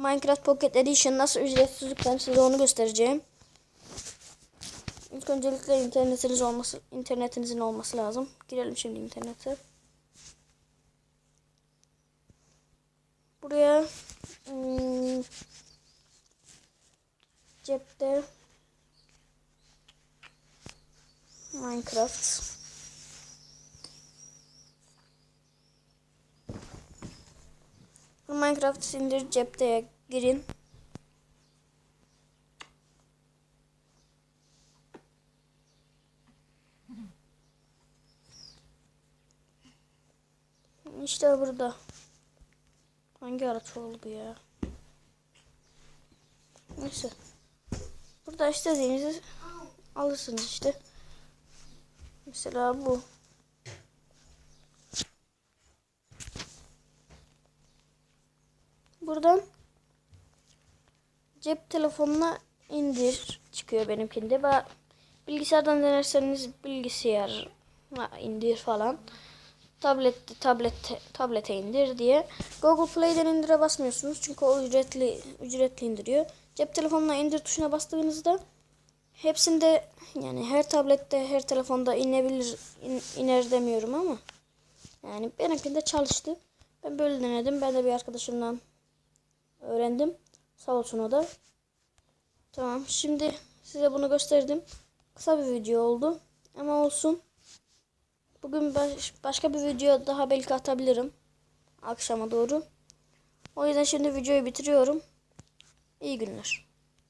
Minecraft Pocket Edition nasıl ücretsiz yüklen size onu göstereceğim. İlk öncelikle internetiniz olması, internetinizin olması lazım. Girelim şimdi internete. Buraya hmm, cepte Minecraft Minecraft indir cepte girin. İşte burada. Hangi araç oldu ya? Neyse. Burada istediğinizi alırsınız işte. Mesela bu. Buradan cep telefonuna indir çıkıyor benimkinde. Ve bilgisayardan denerseniz bilgisayar indir falan. Tablette tablette tablete indir diye. Google Play'den indire basmıyorsunuz çünkü o ücretli ücretli indiriyor. Cep telefonuna indir tuşuna bastığınızda hepsinde yani her tablette her telefonda inebilir in- iner demiyorum ama yani benimkinde çalıştı. Ben böyle denedim. Ben de bir arkadaşımdan öğrendim. Sağ olsun o da. Tamam. Şimdi size bunu gösterdim. Kısa bir video oldu. Ama olsun. Bugün baş- başka bir video daha belki atabilirim. Akşama doğru. O yüzden şimdi videoyu bitiriyorum. İyi günler.